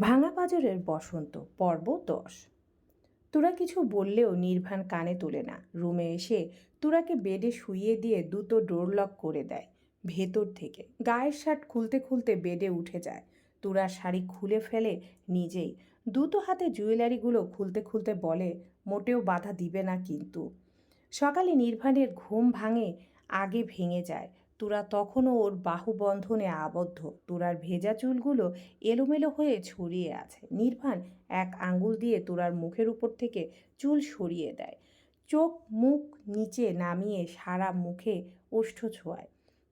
ভাঙা পাজরের বসন্ত, পর্ব দশ। তোরা কিছু বললেও নির্বাণ কানে তোলে না। রুমে এসে তোরাকে বেডে শুইয়ে দিয়ে দুটো ডোর লক করে দেয়। ভেতর থেকে গায়ের শার্ট খুলতে খুলতে বেডে উঠে যায়। তোরা শাড়ি খুলে ফেলে নিজেই। দুটো হাতে জুয়েলারিগুলো খুলতে খুলতে বলে, মোটেও বাধা দিবে না কিন্তু। সকালে নির্বাণের ঘুম ভাঙে, আগে ভেঙে যায়। তোরা তখনও ওর বাহুবন্ধনে আবদ্ধ। তোরার ভেজা চুলগুলো এলোমেলো হয়ে ছড়িয়ে আছে। নির্বাণ এক আঙ্গুল দিয়ে তোরার মুখের উপর থেকে চুল সরিয়ে দেয়। চোখ মুখ নিচে নামিয়ে সারা মুখে ওষ্ঠ ছোঁয়ায়।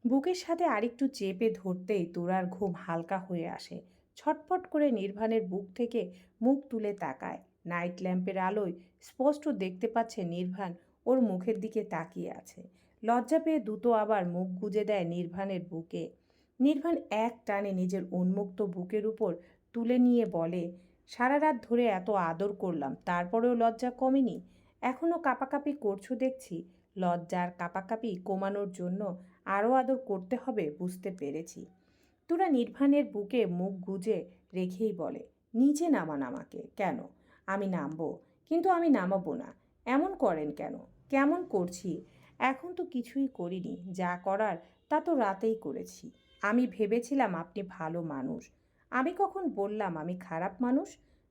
বুকের সাথে আরেকটু চেপে ধরতেই তোরার ঘুম হালকা হয়ে আসে। ছটফট করে নির্বাণের বুক থেকে মুখ তুলে তাকায়। নাইট ল্যাম্পের আলোয় স্পষ্ট দেখতে পাচ্ছে নির্বাণ ওর মুখের দিকে তাকিয়ে আছে। লজ্জা পেয়ে দুটো আবার মুখ গুজে দেয় নির্বাণের বুকে। নির্বাণ এক টানে নিজের উন্মুক্ত বুকের উপর তুলে নিয়ে বলে, সারা রাত ধরে এত আদর করলাম, তারপরেও লজ্জা কমেনি? এখনও কাপাকাপি করছ দেখছি। লজ্জার কাপাকাপি কমানোর জন্য আরও আদর করতে হবে বুঝতে পেরেছি। তোরা নির্বাণের বুকে মুখ গুজে রেখেই বলে, নিচে নামান আমাকে, কেন? আমি নামবো। কিন্তু আমি নামাবো না। এমন করেন কেন? কেমন করছি? এখন তো কিছুই করিনি, যা করার তা তো রাতেই করেছি। আমি ভেবেছিলাম আপনি ভালো মানুষ। আমি কখন বললাম আমি খারাপ মানুষ?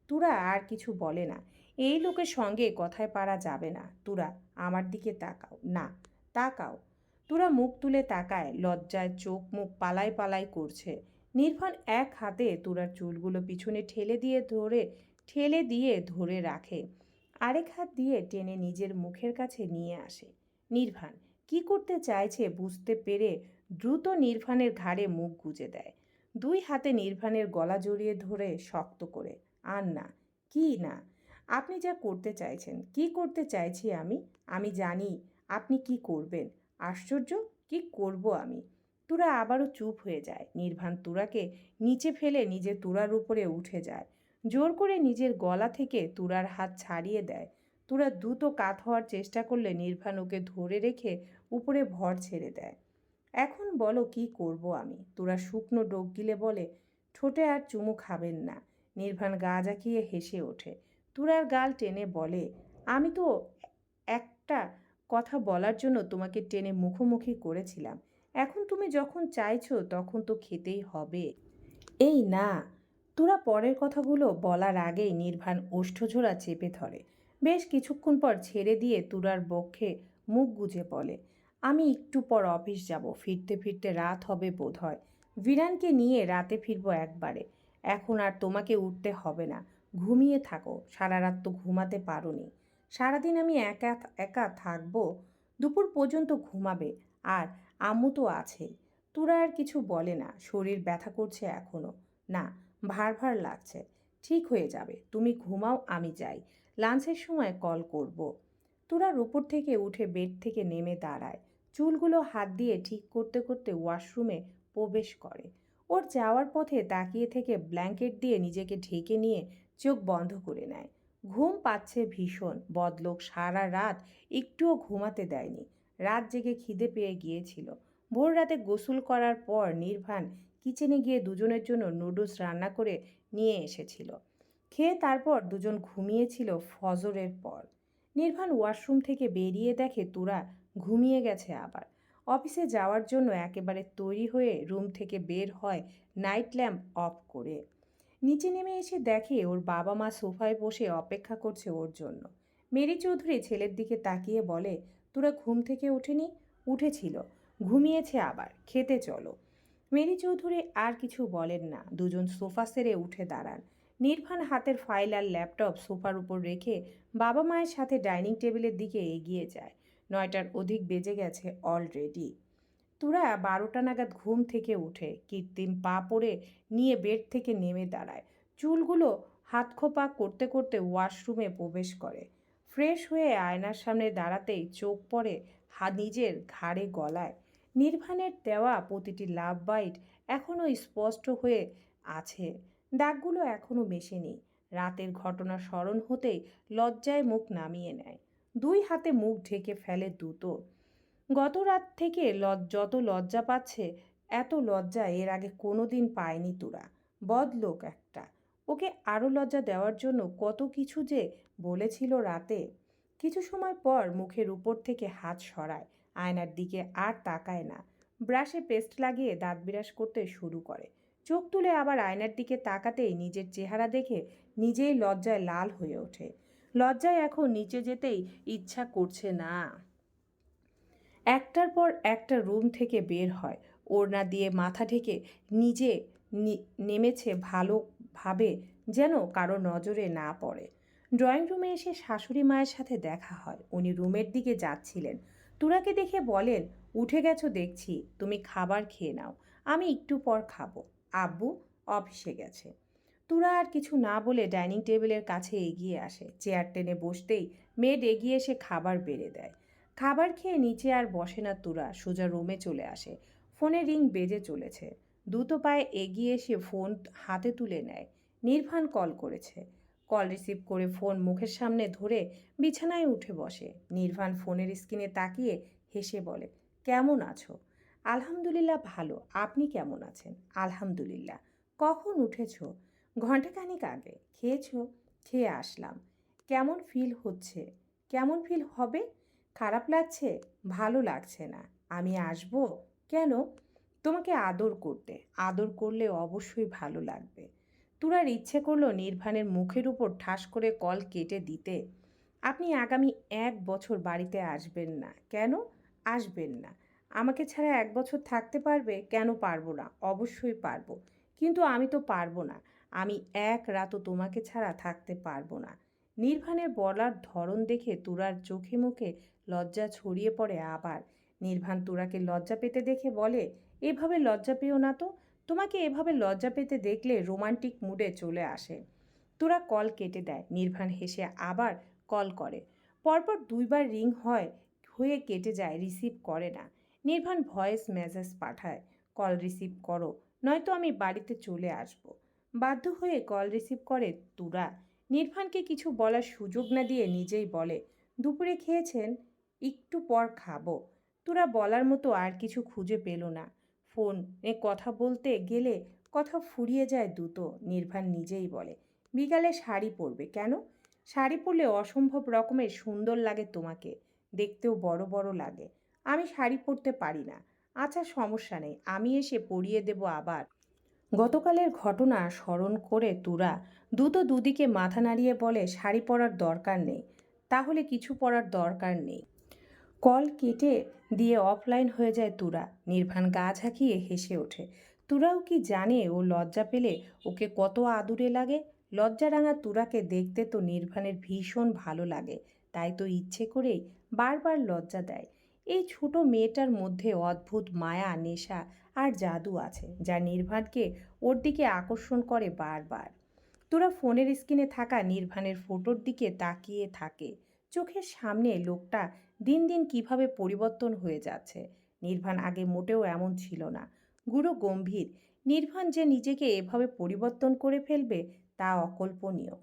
তুরা আর কিছু বলে না। এই লোকের সঙ্গে কথায় পারা যাবে না। তুরা, আমার দিকে তাকাও। না, তাকাও। তুরা মুখ তুলে তাকায়, লজ্জায় চোখ মুখ পালাই পালাই করছে। নির্ভন এক হাতে তুরার চুলগুলো পিছনে ঠেলে দিয়ে ধরে, ঠেলে দিয়ে ধরে রাখে। আরেক হাত দিয়ে টেনে নিজের মুখের কাছে নিয়ে আসে। নির্ভান কি করতে চাইছে বুঝতে পেরে দ্রুত নির্ভানের ঘাড়ে মুখ গুজে দেয়। দুই হাতে নির্ভানের গলা জড়িয়ে ধরে শক্ত করে, আর না, কি না? আপনি যা করতে চাইছেন, কি করতে চাইছি আমি? আমি জানি আপনি কি করবেন। আশ্চর্য, কি করব আমি? তুরা আবারও চুপ হয়ে যায়। নির্ভান তুরাকে নিচে ফেলে নিজের তুরার উপরে উঠে যায়। জোর করে নিজের গলা থেকে তুরার হাত ছাড়িয়ে দেয়। তোরা দ্রুত কাত হওয়ার চেষ্টা করলে নির্বাণ ওকে ধরে রেখে উপরে ভর ছেড়ে দেয়। এখন বলো কি করব আমি? তোরা শুকনো ডোক গিলে বলে, ঠোঁটে আর চুমু খাবেন না। নির্বাণ গা জাকিয়ে হেসে ওঠে। তুরার গাল টেনে বলে, আমি তো একটা কথা বলার জন্য তোমাকে টেনে মুখোমুখি করেছিলাম। এখন তুমি যখন চাইছো তখন তো খেতেই হবে। এই না। তোরা পরের কথাগুলো বলার আগেই নির্বাণ ওষ্ঠঝোড়া চেপে ধরে। বেশ কিছুক্ষণ পর ছেড়ে দিয়ে তুরার বক্ষে মুখ গুজে বলে আমি একটু পর অফিস যাব, ফিরতে ফিরতে রাত হবে বোধ হয় বিরানকে নিয়ে রাতে ফিরবো একবারে। এখন আর তোমাকে উঠতে হবে না। ঘুমিয়ে থাকো, সারা রাত তো ঘুমাতে পারোনি। সারাদিন আমি একা একা থাকব, দুপুর পর্যন্ত ঘুমাবে, আর আম্মু তো আছে তোরা আর কিছু বলে না, শরীর ব্যথা করছে এখনও না, ভার ভার লাগছে। ঠিক হয়ে যাবে, তুমি ঘুমাও, আমি যাই। লাঞ্চের সময় কল করব। তোরার উপর থেকে উঠে বেড থেকে নেমে দাঁড়ায়। চুলগুলো হাত দিয়ে ঠিক করতে করতে ওয়াশরুমে প্রবেশ করে। ওর যাওয়ার পথে তাকিয়ে থেকে ব্ল্যাঙ্কেট দিয়ে নিজেকে ঢেকে নিয়ে চোখ বন্ধ করে নেয়। ঘুম পাচ্ছে ভীষণ, বদলোক সারা রাত একটুও ঘুমাতে দেয়নি। রাত জেগে খিদে পেয়ে গিয়েছিল। ভোর রাতে গোসল করার পর নির্ভান কিচেনে গিয়ে দুজনের জন্য নুডলস রান্না করে নিয়ে এসেছিল। খেয়ে তারপর দুজন ঘুমিয়েছিল ফজরের পর। নির্ভান ওয়াশরুম থেকে বেরিয়ে দেখে তোরা ঘুমিয়ে গেছে আবার। অফিসে যাওয়ার জন্য একেবারে তৈরি হয়ে রুম থেকে বের হয় নাইট ল্যাম্প অফ করে। নিচে নেমে এসে দেখে ওর বাবা মা সোফায় বসে অপেক্ষা করছে ওর জন্য। মেরি চৌধুরী ছেলের দিকে তাকিয়ে বলে, তোরা ঘুম থেকে ওঠেনি? উঠেছিল। ঘুমিয়েছে আবার। খেতে চলো। মেরি চৌধুরী আর কিছু বলেন না। দুজন সোফা সেরে উঠে দাঁড়ান। নির্ভান হাতের ফাইল আর ল্যাপটপ সোফার উপর রেখে বাবা মায়ের সাথে ডাইনিং টেবিলের দিকে এগিয়ে যায়। নয়টার অধিক বেজে গেছে অলরেডি তোরা বারোটা নাগাদ ঘুম থেকে উঠে কৃত্রিম পা পড়ে নিয়ে বেড থেকে নেমে দাঁড়ায়। চুলগুলো হাত খোপা করতে করতে ওয়াশরুমে প্রবেশ করে। ফ্রেশ হয়ে আয়নার সামনে দাঁড়াতেই চোখ পড়ে হা নিজের ঘাড়ে গলায়। নির্ভানের দেওয়া প্রতিটি লাভ বাইট এখনও স্পষ্ট হয়ে আছে। দাগগুলো এখনও মেশেনি। রাতের ঘটনা স্মরণ হতেই লজ্জায় মুখ নামিয়ে নেয়। দুই হাতে মুখ ঢেকে ফেলে দুটো। গত রাত থেকে লজ, যত লজ্জা পাচ্ছে, এত লজ্জা এর আগে কোনো দিন পায়নি তোরা। বদলোক একটা। ওকে আরও লজ্জা দেওয়ার জন্য কত কিছু যে বলেছিল রাতে। কিছু সময় পর মুখের উপর থেকে হাত সরায়, আয়নার দিকে আর তাকায় না। ব্রাশে পেস্ট লাগিয়ে দাঁত বিরাস করতে শুরু করে। চোখ তুলে আবার আয়নার দিকে তাকাতেই নিজের চেহারা দেখে নিজেই লজ্জায় লাল হয়ে ওঠে। লজ্জায় এখন নিচে যেতেই ইচ্ছা করছে না। একটার পর একটা রুম থেকে বের হয়। ওড়না দিয়ে মাথা ঢেকে নিজে নেমেছে ভালোভাবে যেন কারও নজরে না পড়ে। ড্রয়িং রুমে এসে শাশুড়ি মায়ের সাথে দেখা হয়। উনি রুমের দিকে যাচ্ছিলেন। তুরাকে দেখে বলেন, উঠে গেছো দেখছি। তুমি খাবার খেয়ে নাও। আমি একটু পর খাব। আব্বু অফিসে গেছে। তুরা আর কিছু না বলে ডাইনিং টেবিলের কাছে এগিয়ে আসে। চেয়ার টেনে বসতেই মেড এগিয়ে এসে খাবার বেড়ে দেয়। খাবার খেয়ে নিচে আর বসে না তুরা, সোজা রুমে চলে আসে। ফোনে রিং বেজে চলেছে। দ্রুত পায়ে এগিয়ে এসে ফোন হাতে তুলে নেয়। নির্ভান কল করেছে। কল রিসিভ করে ফোন মুখের সামনে ধরে বিছানায় উঠে বসে। নির্ভান ফোনের স্ক্রিনে তাকিয়ে হেসে বলে, কেমন আছো? আলহামদুলিল্লাহ ভালো, আপনি কেমন আছেন? আলহামদুলিল্লাহ। কখন উঠেছো? ঘন্টাখানিক আগে। খেয়েছো? খেয়ে আসলাম। কেমন ফিল হচ্ছে? কেমন ফিল হবে? খারাপ লাগছে? ভালো লাগছে না। আমি আসব? কেন? তোমাকে আদর করতে। আদর করলে অবশ্যই ভালো লাগবে। তুরার ইচ্ছে করল নির্ভানের মুখের উপর ঠাস করে কল কেটে দিতে। আপনি আগামী এক বছর বাড়িতে আসবেন না। কেন? আসবেন না। আমাকে ছাড়া এক বছর থাকতে পারবে? কেন পারব না? অবশ্যই পারব। কিন্তু আমি তো পারব না। আমি এক রাতও তোমাকে ছাড়া থাকতে পারব না। নির্ভানের বলার ধরন দেখে তুরার চোখে মুখে লজ্জা ছড়িয়ে পড়ে আবার। নির্ভান তুরাকে লজ্জা পেতে দেখে বলে, এভাবে লজ্জা পেও না তো? তোমাকে এভাবে লজ্জা পেতে দেখলে রোমান্টিক মুডে চলে আসে। তুরা কল কেটে দেয়। নির্ভান হেসে আবার কল করে। পরপর দুইবার রিং হয়, হয়ে কেটে যায়, রিসিভ করে না। নির্ভান ভয়েস মেসেজ পাঠায়, কল রিসিভ করো, নয়তো আমি বাড়িতে চলে আসব। বাধ্য হয়ে কল রিসিভ করে তুরা। নির্ভানকে কিছু বলার সুযোগ না দিয়ে নিজেই বলে, দুপুরে খেয়েছেন? একটু পর খাব। তোরা বলার মতো আর কিছু খুঁজে পেল না। ফোন কথা বলতে গেলে কথা ফুরিয়ে যায় দ্রুত, নির্ভান নিজেই বলে, বিকালে শাড়ি পরবে কেন? শাড়ি পরলে অসম্ভব রকমের সুন্দর লাগে তোমাকে, দেখতেও বড় বড় লাগে। আমি শাড়ি পরতে পারি না। আচ্ছা সমস্যা নেই, আমি এসে পরিয়ে দেব আবার। গতকালের ঘটনা স্মরণ করে তুরা দ্রুত দুদিকে মাথা নাড়িয়ে বলে, শাড়ি পরার দরকার নেই। তাহলে কিছু পরার দরকার নেই। কল কেটে দিয়ে অফলাইন হয়ে যায় তুরা। নির্ভান গা ঝাঁকিয়ে হেসে ওঠে। তুরাও কি জানে ও লজ্জা পেলে ওকে কত আদুরে লাগে? লজ্জারাঙা তুরাকে দেখতে তো নির্ভাণের ভীষণ ভালো লাগে। তাই তো ইচ্ছে করেই বারবার লজ্জা দেয়। এই ছোট মেয়েটার মধ্যে অদ্ভুত মায়া, নেশা আর জাদু আছে, যা নির্ভানকে ওর দিকে আকর্ষণ করে বারবার। তোরা ফোনের স্ক্রিনে থাকা নির্ভানের ফটোর দিকে তাকিয়ে থাকে। চোখের সামনে লোকটা দিন দিন কীভাবে পরিবর্তন হয়ে যাচ্ছে। নির্ভান আগে মোটেও এমন ছিল না। গুরু গম্ভীর। নির্ভান যে নিজেকে এভাবে পরিবর্তন করে ফেলবে তা অকল্পনীয়।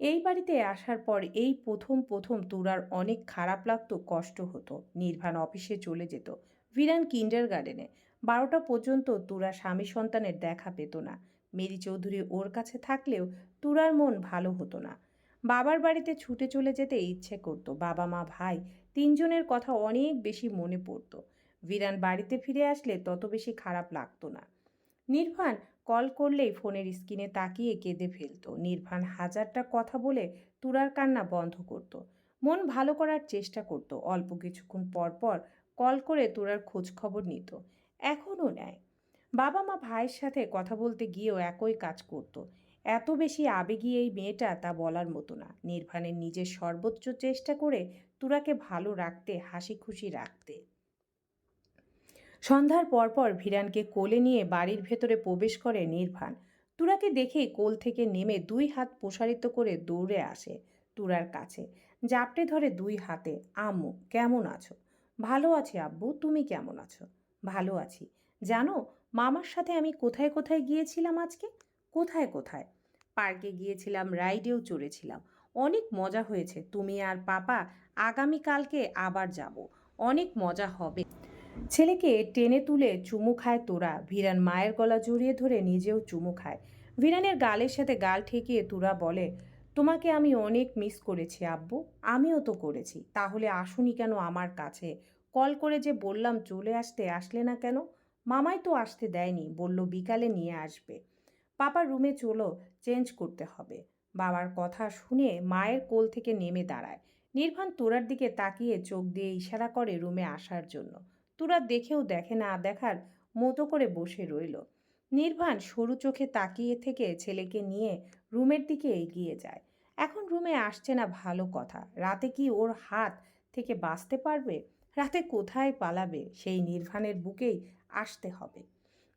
এই বাড়িতে আসার পর এই প্রথম প্রথম তুরার অনেক খারাপ লাগতো, কষ্ট হতো। নির্ভান অফিসে চলে যেত। ভিরান কিন্ডার গার্ডেনে বারোটা পর্যন্ত তুরা স্বামী সন্তানের দেখা পেত না। মেরি চৌধুরী ওর কাছে থাকলেও তুরার মন ভালো হতো না। বাবার বাড়িতে ছুটে চলে যেতে ইচ্ছে করতো। বাবা, মা, ভাই তিনজনের কথা অনেক বেশি মনে পড়তো। ভিরান বাড়িতে ফিরে আসলে তত বেশি খারাপ লাগতো না। নির্ভান কল করলেই ফোনের স্ক্রিনে তাকিয়ে কেঁদে ফেলতো। নির্ভান হাজারটা কথা বলে তুরার কান্না বন্ধ করত। মন ভালো করার চেষ্টা করত। অল্প কিছুক্ষণ পর পর কল করে তুরার খোঁজ খবর নিত। এখনও নেয়। বাবা মা ভাইয়ের সাথে কথা বলতে গিয়েও একই কাজ করত। এত বেশি আবেগী এই মেয়েটা তা বলার মতো না। নির্ভানের নিজের সর্বোচ্চ চেষ্টা করে তুরাকে ভালো রাখতে হাসি খুশি রাখতে। সন্ধ্যার পরপর ভিরানকে কোলে নিয়ে বাড়ির ভেতরে প্রবেশ করে নির্ভান তুরাকে দেখেই কোল থেকে নেমে দুই হাত প্রসারিত করে দৌড়ে আসে তুরার কাছে। জাপটে ধরে দুই হাতে, আম্মু, কেমন আছো? ভালো আছি, আব্বু, তুমি কেমন আছো? ভালো আছি। জানো, মামার সাথে আমি কোথায় কোথায় গিয়েছিলাম আজকে? কোথায় কোথায়? পার্কে গিয়েছিলাম, রাইডেও চড়েছিলাম। অনেক মজা হয়েছে। তুমি আর পাপা আগামীকালকে আবার যাব। অনেক মজা হবে। ছেলেকে টেনে তুলে চুমু খায় তোরা। ভিরান মায়ের গলা জড়িয়ে ধরে নিজেও চুমু খায়। ভিরানের গালের সাথে গাল ঠেকিয়ে তোরা বলে, তোমাকে আমি অনেক মিস করেছি আব্বু, আমিও তো করেছি। তাহলে আসুনি কেন আমার কাছে? কল করে যে বললাম চলে আসতে আসলে না কেন? মামাই তো আসতে দেয়নি, বলল বিকালে নিয়ে আসবে। পাপার রুমে চলো, চেঞ্জ করতে হবে। বাবার কথা শুনে মায়ের কোল থেকে নেমে দাঁড়ায়। নির্বাণ তোরার দিকে তাকিয়ে চোখ দিয়ে ইশারা করে রুমে আসার জন্য। তুরা দেখেও দেখে না দেখার মতো করে বসে রইল। নির্বাণ সরু চোখে তাকিয়ে থেকে ছেলেকে নিয়ে রুমের দিকে এগিয়ে যায়। এখন রুমে আসছে না ভালো কথা। রাতে কি ওর হাত থেকে বাঁচতে পারবে? রাতে কোথায় পালাবে? সেই নির্বাণের বুকেই আসতে হবে।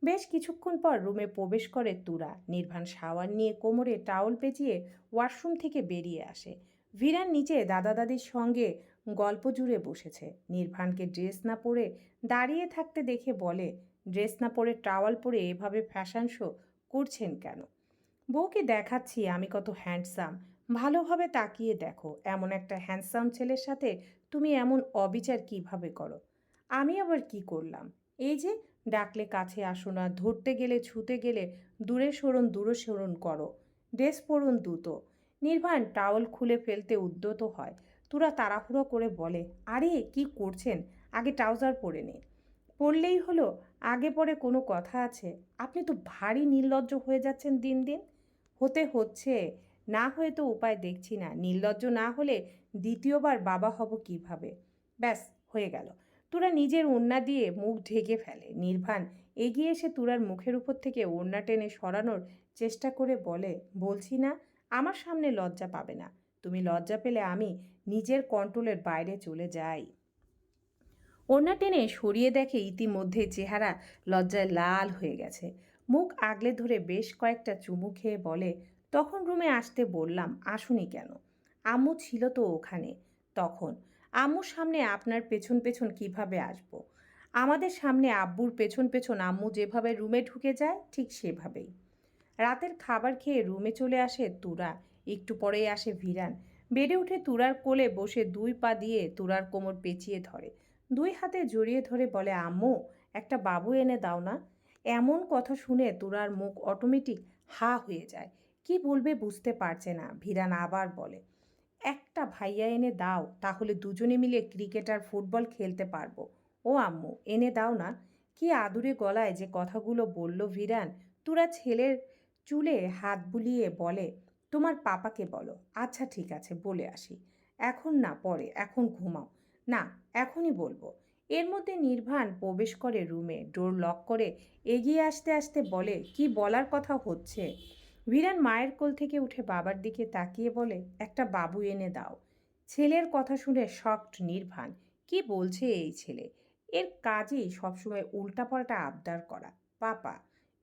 বেশ কিছুক্ষণ পর রুমে প্রবেশ করে তুরা। নির্বাণ শাওয়ার নিয়ে কোমরে টাওয়াল পেঁচিয়ে ওয়াশরুম থেকে বেরিয়ে আসে। ভিরান নিচে দাদা দাদির সঙ্গে গল্প জুড়ে বসেছে। নির্বাণকে ড্রেস না পরে দাঁড়িয়ে থাকতে দেখে বলে, ড্রেস না পরে টাওয়াল পরে এভাবে ফ্যাশন শো করছেন কেন? বউকে দেখাচ্ছি, আমি কত হ্যান্ডসাম। ভালোভাবে তাকিয়ে দেখো, এমন একটা হ্যান্ডসাম ছেলের সাথে তুমি এমন অবিচার কীভাবে করো? আমি আবার কি করলাম? এই যে, ডাকলে কাছে আসো না, ধরতে গেলে ছুতে গেলে দূরে সরুন দূরে সরুন করো। ড্রেস পরুন দ্রুত। নির্বাণ টাওয়াল খুলে ফেলতে উদ্যত হয়। তুরা তাড়াহুড়ো করে বলে, আরে, কি করছেন? আগে ট্রাউজার পরে নিন পড়লেই হলো, আগে পরে কোনো কথা আছে। আপনি তো ভারী নির্লজ্জ হয়ে যাচ্ছেন দিন দিন। হতে হচ্ছে। না হয়ে তো উপায় দেখছি না। নির্লজ্জ না হলে দ্বিতীয়বার বাবা হব কীভাবে? ব্যাস, হয়ে গেল। তুরা নিজের ওড়না দিয়ে মুখ ঢেকে ফেলে। নির্বাণ এগিয়ে এসে তুরার মুখের উপর থেকে ওড়না টেনে সরানোর চেষ্টা করে বলে, বলছি না, আমার সামনে লজ্জা পাবে না। তুমি লজ্জা পেলে আমি নিজের কন্ট্রোলের বাইরে চলে যায়। ওড়না টেনে সরিয়ে দেখে ইতিমধ্যে চেহারা লজ্জায় লাল হয়ে গেছে। মুখ আগলে ধরে বেশ কয়েকটা চুমু খেয়ে বলে, তখন রুমে আসতে বললাম, আসুনি কেন? আম্মু ছিল তো ওখানে। তখন আম্মুর সামনে আপনার পেছন পেছন কীভাবে আসব। আমাদের সামনে আব্বুর পেছন পেছন আম্মু যেভাবে রুমে ঢুকে যায়, ঠিক সেভাবেই। রাতের খাবার খেয়ে রুমে চলে আসে তুরা, একটু পরেই আসে ভিরান। বেড়ে উঠে তুরার কোলে বসে দুই পা দিয়ে তুরার কোমর পেঁচিয়ে ধরে। দুই হাতে জড়িয়ে ধরে বলে, আম্মু, একটা বাবু এনে দাও না। এমন কথা শুনে তুরার মুখ অটোমেটিক হা হয়ে যায়। কি বলবে বুঝতে পারছে না। ভিরান আবার বলে, একটা ভাইয়া এনে দাও, তাহলে দুজনে মিলে ক্রিকেট আর ফুটবল খেলতে পারব। ও আম্মু, এনে দাও না? কি আদুরে গলায় যে কথাগুলো বলল ভিরান? তুরা ছেলের চুলে হাত বুলিয়ে বলে তোমার পাপাকে বলো। আচ্ছা ঠিক আছে, বলে আসি। এখন না, পরে, এখন ঘুমাও। না, এখনই বলব। এর মধ্যে নির্বাণ প্রবেশ করে রুমে, ডোর লক করে এগিয়ে আসতে আসতে বলে, কি বলার কথা হচ্ছে? ভিরান মায়ের কোল থেকে উঠে বাবার দিকে তাকিয়ে বলে, একটা বাবু এনে দাও। ছেলের কথা শুনে শকড নির্বাণ কি বলছে এই ছেলে? এর কাজেই সবসময় উল্টাপাল্টা আবদার করা। পাপা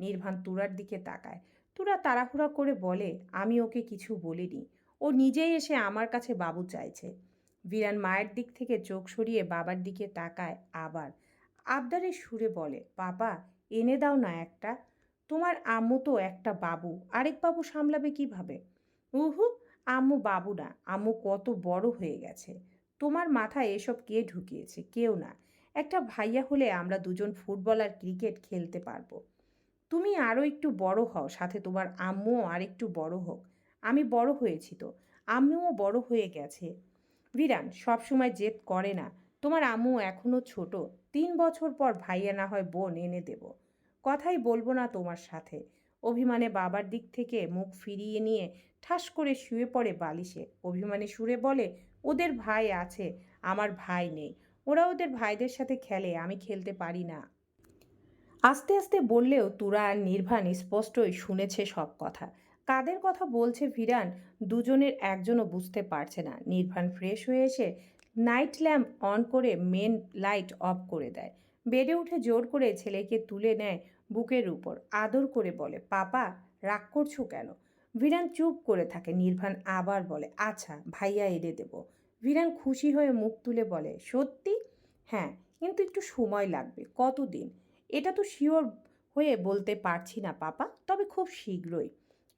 নির্বাণ তুরার দিকে তাকায়। তুরা তাড়াহুড়া করে বলে, আমি ওকে কিছু বলিনি। ও নিজেই এসে আমার কাছে বাবু চাইছে। বিরান মায়ের দিক থেকে চোখ সরিয়ে বাবার দিকে তাকায় আবার। আবদারের সুরে বলে, বাবা, এনে দাও না একটা। তোমার আম্মু তো একটা বাবু। আরেক বাবু সামলাবে কীভাবে? উহু, আম্মু বাবু না। আম্মু কত বড় হয়ে গেছে। তোমার মাথায় এসব কে ঢুকিয়েছে? কেউ না। একটা ভাইয়া হলে আমরা দুজন ফুটবল আর ক্রিকেট খেলতে পারব। তুমি আরও একটু বড় হও, সাথে তোমার আম্মুও আর একটু বড় হোক। আমি বড় হয়েছি তো, আম্মুও বড় হয়ে গেছে। বিরান, সবসময় জেদ করে না। তোমার আম্মু এখনও ছোট, তিন বছর পর ভাইয়া না হয় বোন এনে দেব। কথাই বলব না তোমার সাথে। অভিমানে বাবার দিক থেকে মুখ ফিরিয়ে নিয়ে ঠাস করে শুয়ে পড়ে বালিশে। অভিমানে সুরে বলে, ওদের ভাই আছে, আমার ভাই নেই। ওরা ওদের ভাইদের সাথে খেলে, আমি খেলতে পারি না। আস্তে আস্তে বললেও তুরা আর নির্বাণ স্পষ্টই শুনেছে সব কথা। কাদের কথা বলছে ভিরান দুজনের একজনও বুঝতে পারছে না। নির্বাণ ফ্রেশ হয়ে এসে নাইট ল্যাম্প অন করে মেন লাইট অফ করে দেয়। বেডে উঠে জোর করে ছেলেকে তুলে নেয় বুকের উপর, আদর করে বলে, পাপা, রাগ করছ কেন? ভিরান চুপ করে থাকে। নির্বাণ আবার বলে আচ্ছা ভাইয়া এনে দেব। ভিরান খুশি হয়ে মুখ তুলে বলে, সত্যি? হ্যাঁ কিন্তু একটু সময় লাগবে। কতদিন? এটা তো শিওর হয়ে বলতে পারছি না, পাপা। তবে খুব শীঘ্রই।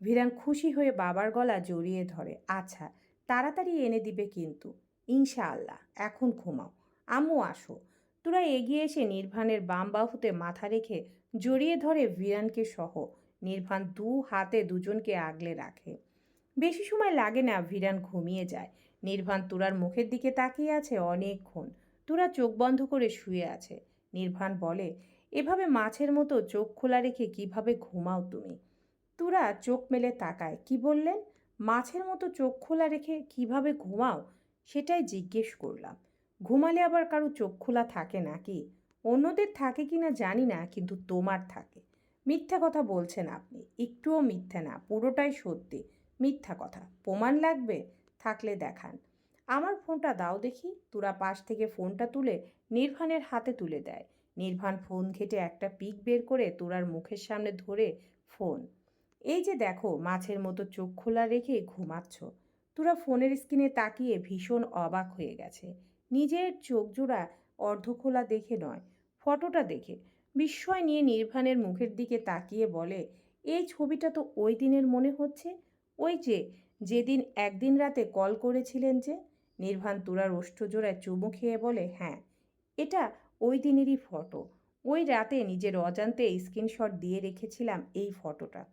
ভিরান খুশি হয়ে বাবার গলা জড়িয়ে ধরে আচ্ছা তাড়াতাড়ি এনে দিবে কিন্তু। ইনশাআল্লাহ, এখন ঘুমাও। আম্মু, আসো। তোরা এগিয়ে এসে নির্বাণের বাম বাহুতে মাথা রেখে জড়িয়ে ধরে ভিরানকে সহ নির্ভান দু হাতে দুজনকে আগলে রাখে। বেশি সময় লাগে না ভিরান ঘুমিয়ে যায়। নির্ভান তুরার মুখের দিকে তাকিয়ে আছে অনেকক্ষণ। তুরা চোখ বন্ধ করে শুয়ে আছে। নির্ভান বলে এভাবে মাছের মতো চোখ খোলা রেখে কীভাবে ঘুমাও তুমি? তুরা চোখ মেলে তাকায়। কি বললেন? মাছের মতো চোখ খোলা রেখে কীভাবে ঘুমাও? সেটাই জিজ্ঞেস করলাম। ঘুমালে আবার কারও চোখ খোলা থাকে নাকি? অন্যদের থাকে কি না জানি না, কিন্তু তোমার থাকে। মিথ্যা কথা বলছেন আপনি। একটুও মিথ্যা না, পুরোটাই সত্যি। মিথ্যা কথা। প্রমাণ লাগবে? থাকলে দেখান। আমার ফোনটা দাও দেখি। তুরা পাশ থেকে ফোনটা তুলে নির্ভানের হাতে তুলে দেয়। নির্ভান ফোন ঘেটে একটা পিক বের করে তোরার মুখের সামনে ধরে ফোন। এই যে দেখো, মাছের মতো চোখ খোলা রেখে ঘুমাচ্ছ। তোরা ফোনের স্ক্রিনে তাকিয়ে ভীষণ অবাক হয়ে গেছে। নিজের চোখ জোড়া অর্ধখোলা দেখে নয়, ফটোটা দেখে। বিস্ময় নিয়ে নির্ভানের মুখের দিকে তাকিয়ে বলে, এই ছবিটা তো ওই দিনের মনে হচ্ছে? ওই যে, যেদিন একদিন রাতে কল করেছিলেন যে? নির্ভান তোরা তুরার ওষ্ঠজোড়ায় চুমু খেয়ে বলে হ্যাঁ এটা ওই দিনেরই ফটো। ওই রাতে নিজের অজান্তে স্ক্রিনশট দিয়ে রেখেছিলাম এই ফটোটা।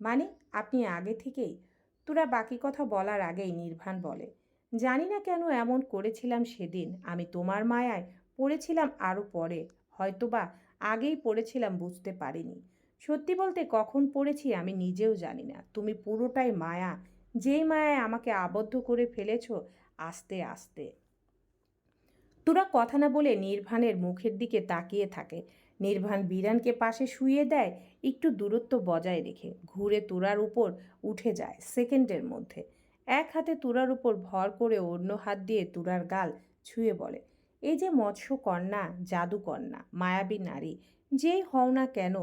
মানে আপনি আগে থেকেই, তোরা বাকি কথা বলার আগেই নির্ভান বলে। জানি না কেন এমন করেছিলাম সেদিন। আমি তোমার মায়ায় পড়েছিলাম আরও পরে। হয়তোবা আগেই পড়েছিলাম বুঝতে পারিনি। সত্যি বলতে কখন পড়েছি আমি নিজেও জানি না। তুমি পুরোটাই মায়া। যেই মায়ায় আমাকে আবদ্ধ করে ফেলেছ, আস্তে আস্তে। তোরা কথা না বলে নির্ভানের মুখের দিকে তাকিয়ে থাকে। নির্ভান বিরানকে পাশে শুয়ে দেয়, একটু দূরত্ব বজায় রেখে। ঘুরে তোরার উপর উঠে যায় সেকেন্ডের মধ্যে। এক হাতে তুরার উপর ভর করে অন্য হাত দিয়ে তুরার গাল ছুঁয়ে বলে, এই যে মৎস্য কন্যা জাদুকন্যা মায়াবী নারী, যেই হও না কেন,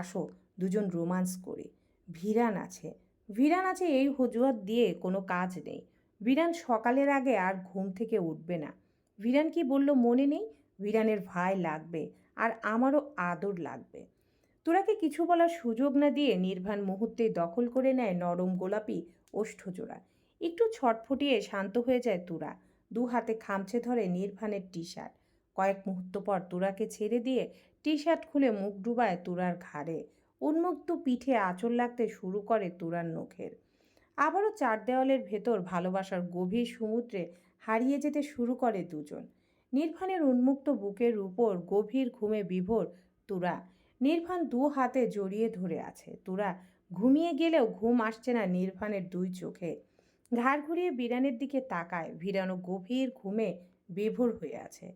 আসো দুজন রোমান্স করি। ভিরান আছে। ভিরান আছে এই হজুয়াত দিয়ে কোনো কাজ নেই। ভিরান সকালের আগে আর ঘুম থেকে উঠবে না। ভিরান কি বলল, মনে নেই? ভিরানের ভাই লাগবে আর আমারও আদর লাগবে। তোরাকে কিছু বলার সুযোগ না দিয়ে নির্ভান মুহূর্তে দখল করে নেয় নরম গোলাপি ওষ্ঠজোড়া। একটু ছটফটিয়ে শান্ত হয়ে যায় তুরা। দু হাতে খামছে ধরে নির্ভানের টি শার্ট কয়েক মুহূর্ত পর তুরাকে ছেড়ে দিয়ে টি শার্ট খুলে মুখ ডুবায় তুরার ঘাড়ে। উন্মুক্ত পিঠে আঁচল লাগতে শুরু করে তুরার নখের। আবারও চার দেওয়ালের ভেতর ভালোবাসার গভীর সমুদ্রে হারিয়ে যেতে শুরু করে দুজন। নির্ভানের উন্মুক্ত বুকের উপর গভীর ঘুমে বিভোর তুরা। নির্ভান দু হাতে জড়িয়ে ধরে আছে। তুরা ঘুমিয়ে গেলেও ঘুম আসছে না নির্ভানের দুই চোখে। ঘাড় ঘুরিয়ে বিরানের দিকে তাকায়। ভিরানো গভীর ঘুমে বিভোর হয়ে আছে।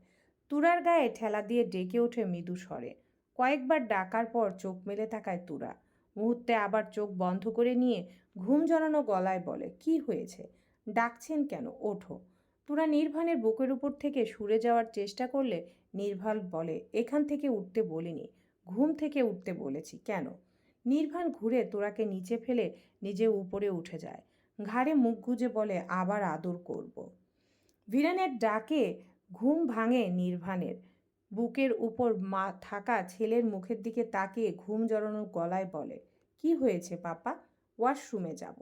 তুরার গায়ে ঠেলা দিয়ে ডেকে ওঠে মৃদু স্বরে। কয়েকবার ডাকার পর চোখ মেলে তাকায় তুরা। মুহূর্তে আবার চোখ বন্ধ করে নিয়ে ঘুম জড়ানো গলায় বলে, কি হয়েছে? ডাকছেন কেন? ওঠো। তুরা নির্ভানের বুকের উপর থেকে সুরে যাওয়ার চেষ্টা করলে নির্ভাল বলে, এখান থেকে উঠতে বলিনি, ঘুম থেকে উঠতে বলেছি, কেন? নির্ভান ঘুরে তোরাকে নিচে ফেলে নিজে উপরে উঠে যায়, ঘাড়ে মুখ গুজে বলে, আবার আদর করব। ভিরানের ডাকে ঘুম ভাঙে নির্ভানের বুকের উপর মা থাকা ছেলের মুখের দিকে তাকিয়ে ঘুম জড়ানোর গলায় বলে, কি হয়েছে, পাপা? ওয়াশরুমে যাব।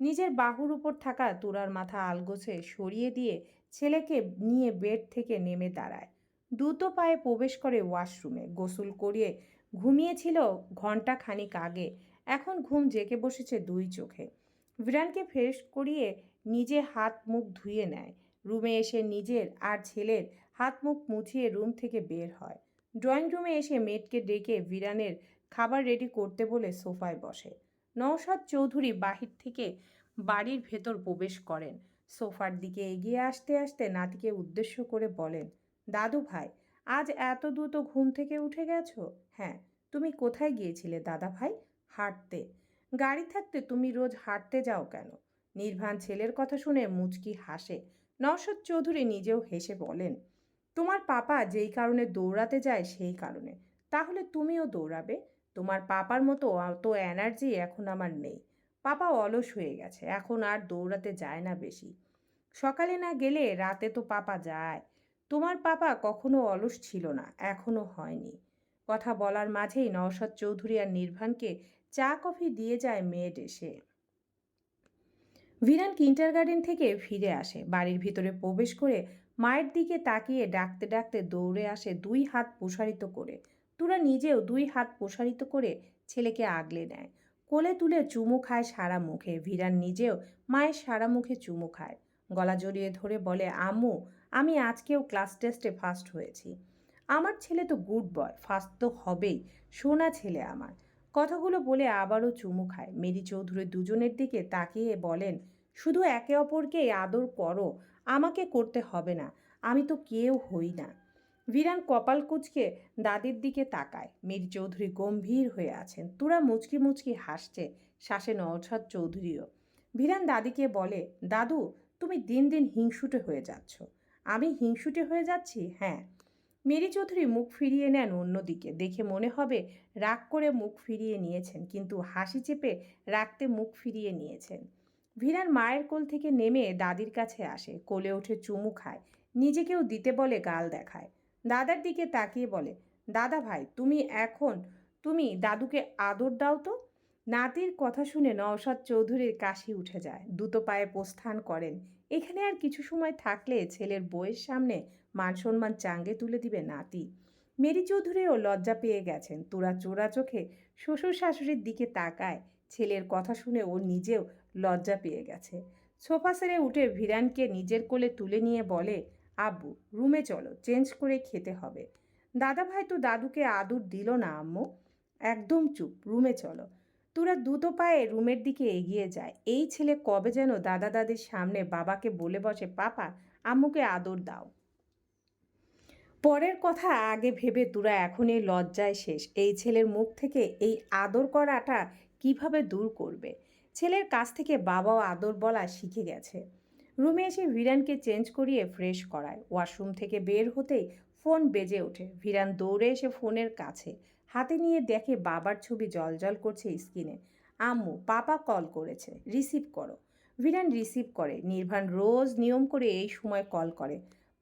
নিজের বাহুর উপর থাকা তুরার মাথা আলগোছে সরিয়ে দিয়ে ছেলেকে নিয়ে বেড থেকে নেমে দাঁড়ায়। দ্রুত পায়ে প্রবেশ করে ওয়াশরুমে। গোসল করিয়ে ঘুমিয়েছিল ঘণ্টা খানিক আগে। এখন ঘুম জেকে বসেছে দুই চোখে। ভিরানকে ফ্রেশ করিয়ে নিজে হাত মুখ ধুয়ে নেয়। রুমে এসে নিজের আর ছেলের হাত মুখ মুছিয়ে রুম থেকে বের হয়। ড্রয়িং রুমে এসে মেয়েটকে ডেকে ভিরানের খাবার রেডি করতে বলে সোফায় বসে। নওশাদ চৌধুরী বাহির থেকে বাড়ির ভেতর প্রবেশ করেন। সোফার দিকে এগিয়ে আসতে আসতে নাতিকে উদ্দেশ্য করে বলেন, দাদু ভাই, আজ এত দ্রুত ঘুম থেকে উঠে গেছো? হ্যাঁ তুমি কোথায় গিয়েছিলে দাদা ভাই? হাঁটতে। গাড়ি থাকতে তুমি রোজ হাঁটতে যাও কেন? নির্ভান ছেলের কথা শুনে মুচকি হাসে। নওশাদ চৌধুরী নিজেও হেসে বলেন, তোমার পাপা যেই কারণে দৌড়াতে যায় সেই কারণে। তাহলে তুমিও দৌড়াবে? তোমার পাপার মতো অত এনার্জি এখন আমার নেই। পাপা অলস হয়ে গেছে, এখন আর দৌড়াতে যায় না বেশি। সকালে না গেলে রাতে তো পাপা যায়। তোমার পাপা কখনো অলস ছিল না, এখনও হয়নি। কথা বলার মাঝেই নওশাদ চৌধুরী আর নির্ভানকে চা কফি দিয়ে যায় মেয়েড এসে। ভিরান কিন্টার গার্ডেন থেকে ফিরে আসে। বাড়ির ভিতরে প্রবেশ করে মায়ের দিকে তাকিয়ে ডাকতে ডাকতে দৌড়ে আসে দুই হাত প্রসারিত করে। তুরা নিজেও দুই হাত প্রসারিত করে ছেলেকে আগলে নেয়। কোলে তুলে চুমু খায় সারা মুখে। ভিরান নিজেও মায়ের সারা মুখে চুমু খায়। গলা জড়িয়ে ধরে বলে, আম্মু, আমি আজকেও ক্লাস টেস্টে ফার্স্ট হয়েছি। আমার ছেলে তো গুড বয়, ফার্স্ট তো হবেই, সোনা ছেলে আমার। কথাগুলো বলে আবারও চুমু খায়। মেরি চৌধুরী দুজনের দিকে তাকিয়ে বলেন, শুধু একে অপরকে আদর করো, আমাকে করতে হবে না। আমি তো কেউ হই না। ভিরান কপাল কুচকে দাদির দিকে তাকায়। মীর চৌধুরী গম্ভীর হয়ে আছেন। তুরা মুচকি মুচকি হাসছে, শ্বাসে নওশাদ চৌধুরীও। ভিরান দাদিকে বলে, দাদু, তুমি দিন দিন হিংসুটে হয়ে যাচ্ছ। আমি হিংসুটে হয়ে যাচ্ছি? হ্যাঁ। মেরি চৌধুরী মুখ ফিরিয়ে নেন অন্যদিকে। দেখে মনে হবে রাগ করে মুখ ফিরিয়ে নিয়েছেন, কিন্তু হাসি চেপে রাখতে মুখ ফিরিয়ে নিয়েছেন। ভিরান মায়ের কোল থেকে নেমে দাদির কাছে আসে, কোলে ওঠে চুমু খায়। নিজেকেও দিতে বলে গাল দেখায়। দাদার দিকে তাকিয়ে বলে, দাদা ভাই, তুমি এখন, তুমি দাদুকে আদর দাও তো? নাতির কথা শুনে নওশাদ চৌধুরীর কাশি উঠে যায়। দুটো পায়ে প্রস্থান করেন। এখানে আর কিছু সময় থাকলে ছেলের বইয়ের সামনে মান সম্মান চাঙ্গে তুলে দিবে নাতি। মেরি চৌধুরীও লজ্জা পেয়ে গেছেন। তোরা চোরা চোখে শ্বশুর শাশুড়ির দিকে তাকায়। ছেলের কথা শুনে ও নিজেও লজ্জা পেয়ে গেছে। সোফা সেরে উঠে ভিরানকে নিজের কোলে তুলে নিয়ে বলে আব্বু, রুমে চলো, চেঞ্জ করে খেতে হবে। দাদা ভাই তো দাদুকে আদর দিল না, আম্মু। একদম চুপ, রুমে চলো। তোরা দুটো পায়ে রুমের দিকে এগিয়ে যায় এই ছেলে কবে যেন দাদা দাদির সামনে বাবাকে বলে বসে, পাপা, আম্মুকে আদর দাও। পরের কথা আগে ভেবে তোরা এখনই লজ্জায় শেষ। এই ছেলের মুখ থেকে এই আদর করাটা কীভাবে দূর করবে? ছেলের কাছ থেকে বাবাও আদর বলা শিখে গেছে। রুমে এসে ভিরানকে চেঞ্জ করিয়ে ফ্রেশ করায়। ওয়াশরুম থেকে বের হতেই ফোন বেজে ওঠে। ভিরান দৌড়ে এসে ফোনের কাছে। হাতে নিয়ে দেখে বাবার ছবি জলজল করছে স্ক্রিনে। আম্মু, পাপা কল করেছে। রিসিভ করো। ভিরান রিসিভ করে। নির্ভান রোজ নিয়ম করে এই সময় কল করে।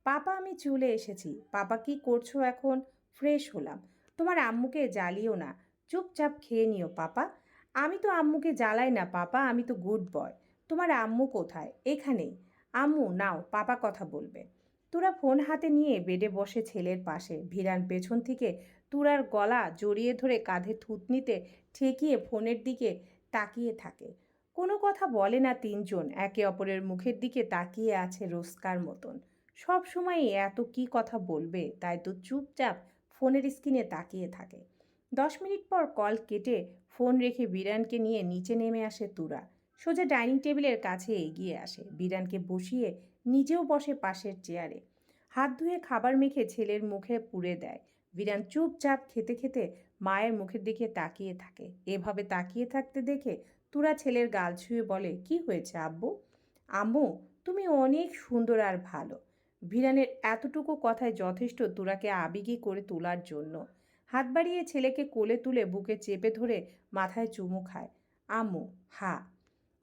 পাপা, আমি চলে এসেছি। পাপা, কি করছ এখন? ফ্রেশ হলাম। তোমার আম্মুকে জ্বালিও না। চুপচাপ খেয়ে নিও, পাপা। আমি তো আম্মুকে জ্বালাই না, পাপা। আমি তো গুড বয়। তোমার আম্মু কোথায়? এখানেই আম্মু, নাও, পাপা কথা বলবে। তোরা ফোন হাতে নিয়ে বেডে বসে ছেলের পাশে। ভিরান পেছন থেকে তুরার গলা জড়িয়ে ধরে কাঁধে থুতনিতে ঠেকিয়ে ফোনের দিকে তাকিয়ে থাকে। কোনো কথা বলে না তিনজন। একে অপরের মুখের দিকে তাকিয়ে আছে রোস্কার মতন। সব সময় এত কি কথা বলবে, তাই তো চুপচাপ ফোনের স্ক্রিনে তাকিয়ে থাকে। দশ মিনিট পর কল কেটে ফোন রেখে বিরানকে নিয়ে নিচে নেমে আসে তুরা। সোজা ডাইনিং টেবিলের কাছে এগিয়ে আসে। বিরানকে বসিয়ে নিজেও বসে পাশের চেয়ারে। হাত ধুয়ে খাবার মেখে ছেলের মুখে পুড়ে দেয়। বিরান চুপচাপ খেতে খেতে মায়ের মুখের দিকে তাকিয়ে থাকে। এভাবে তাকিয়ে থাকতে দেখে তুরা ছেলের গাল ছুঁয়ে বলে, কি হয়েছে আব্বু? আম্মু, তুমি অনেক সুন্দর আর ভালো। ভিরানের এতটুকু কথায় যথেষ্ট তুরাকে আবেগী করে তোলার জন্য। হাত বাড়িয়ে ছেলেকে কোলে তুলে বুকে চেপে ধরে মাথায় চুমু খায়। আম্মু, হা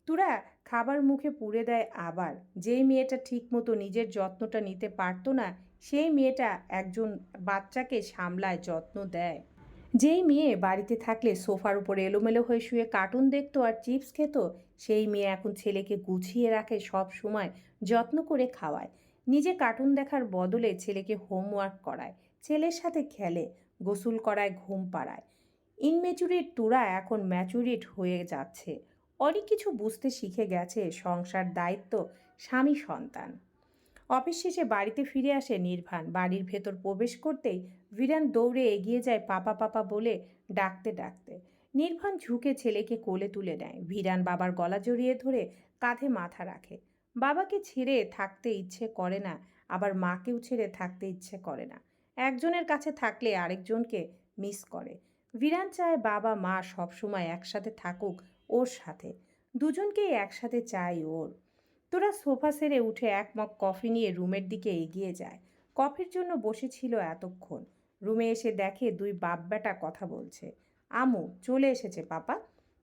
তুরা খাবার মুখে পুড়ে দেয় আবার। যেই মেয়েটা ঠিকমতো নিজের যত্নটা নিতে পারতো না, সেই মেয়েটা একজন বাচ্চাকে সামলায়, যত্ন দেয়। যেই মেয়ে বাড়িতে থাকলে সোফার উপর এলোমেলো হয়ে শুয়ে কার্টুন দেখতো আর চিপস খেত, সেই মেয়ে এখন ছেলেকে গুছিয়ে রাখে সব সময়, যত্ন করে খাওয়ায়। নিজে কার্টুন দেখার বদলে ছেলেকে হোমওয়ার্ক করায়, ছেলের সাথে খেলে, গোসল করায়, ঘুম পাড়ায়। ইনমেচুরিট তুরা এখন ম্যাচুরিট হয়ে যাচ্ছে। অনেক কিছু বুঝতে শিখে গেছে সংসার দায়িত্ব স্বামী সন্তান। অফিস শেষে বাড়িতে ফিরে আসে নির্ভান বাড়ির ভেতর প্রবেশ করতেই ভিরান দৌড়ে এগিয়ে যায় পাপা পাপা বলে ডাকতে ডাকতে। নির্ভান ঝুঁকে ছেলেকে কোলে তুলে নেয়। ভিরান বাবার গলা জড়িয়ে ধরে কাঁধে মাথা রাখে। বাবাকে ছেড়ে থাকতে ইচ্ছে করে না, আবার মাকেও ছেড়ে থাকতে ইচ্ছে করে না। একজনের কাছে থাকলে আরেকজনকে মিস করে। ভিরান চায় বাবা মা সবসময় একসাথে থাকুক ওর সাথে। দুজনকেই একসাথে চাই ওর। তোরা সোফা সেরে উঠে এক মগ কফি নিয়ে রুমের দিকে এগিয়ে যায়। কফির জন্য বসেছিল এতক্ষণ। রুমে এসে দেখে দুই বাপ বেটা কথা বলছে। আমু, চলে এসেছে পাপা।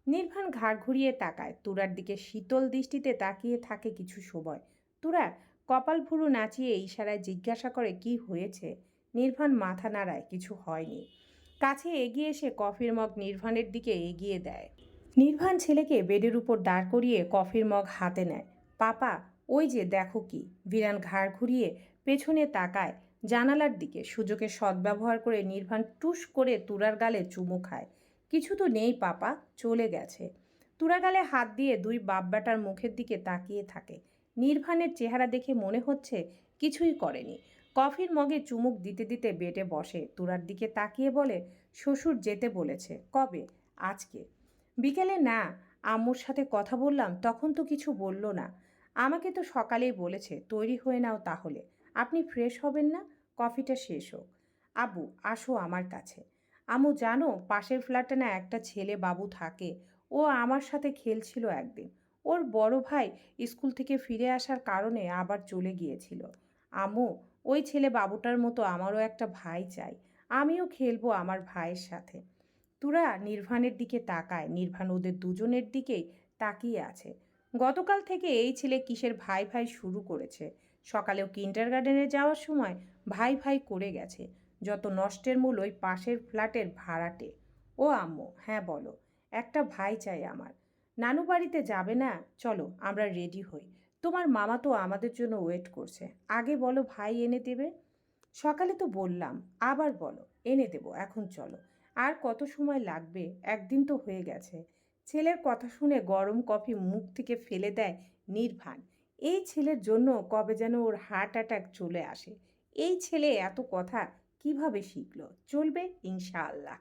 নির্ভান ঘাড় ঘুরিয়ে তাকায়। তুরার দিকে শীতল দৃষ্টিতে তাকিয়ে থাকে কিছু সময়। তুরা কপাল ভুরু নাচিয়ে ইশারায় জিজ্ঞাসা করে কি হয়েছে? নির্ভান মাথা নাড়ায়। কিছু হয়নি। কাছে এগিয়ে এসে কফির মগ নির্ভানের দিকে এগিয়ে দেয়। নির্ভান ছেলেকে বেডের উপর দাঁড় করিয়ে কফির মগ হাতে নেয়। পাপা, ওই যে দেখো কি? বিরান ঘাড় ঘুরিয়ে পেছনে তাকায় জানালার দিকে। সুযোগের সদ্ব্যবহার করে নির্ভান টুস করে তুরার গালে চুমু খায়। কিছু তো নেই পাপা, চলে গেছে। তুরা গালে হাত দিয়ে দুই বাপ বেটার মুখের দিকে তাকিয়ে থাকে। নির্ভানের চেহারা দেখে মনে হচ্ছে কিছুই করেনি। কফির মগে চুমুক দিতে দিতে বেডে বসে। তুরার দিকে তাকিয়ে বলে, শ্বশুর যেতে বলেছে। কবে? আজকে। বিকেলে না, আম্মুর সাথে কথা বললাম, তখন তো কিছু বলল না। আমাকে তো সকালেই বলেছে, তৈরি হয়ে নাও তাহলে। আপনি ফ্রেশ হবেন না, কফিটা শেষ হোক। আবু আসো আমার কাছে। আমু জানো, পাশের ফ্ল্যাটে না একটা ছেলে বাবু থাকে। ও আমার সাথে খেলছিল একদিন। ওর বড় ভাই স্কুল থেকে ফিরে আসার কারণে আবার চলে গিয়েছিল। আমু ওই ছেলে বাবুটার মতো আমারও একটা ভাই চাই। আমিও খেলব আমার ভাইয়ের সাথে। তুরা নির্ভানের দিকে তাকায় নির্ভান ওদের দুজনের দিকেই তাকিয়ে আছে। গতকাল থেকে এই ছেলে কিসের ভাই ভাই শুরু করেছে? সকালেও কিন্ডার গার্ডেনে যাওয়ার সময় ভাই ভাই করে গেছে। যত নষ্টের মূল ওই পাশের ফ্ল্যাটের ভাড়াটে। ও আম্মু হ্যাঁ বলো, একটা ভাই চাই আমার। নানু বাড়িতে যাবে না? চলো, আমরা রেডি হই। তোমার মামা তো আমাদের জন্য ওয়েট করছে। আগে বলো ভাই এনে দেবে? সকালে তো বললাম, আবার বলো, এনে দেবো, এখন চলো। আর কত সময় লাগবে? একদিন তো হয়ে গেছে। ছেলের কথা শুনে গরম কফি মুখ থেকে ফেলে দেয় নির্ভান এই ছেলের জন্য কবে যেন ওর হার্ট অ্যাটাক চলে আসে। এই ছেলে এত কথা কীভাবে শিখল? চলবে ইনশাআল্লাহ।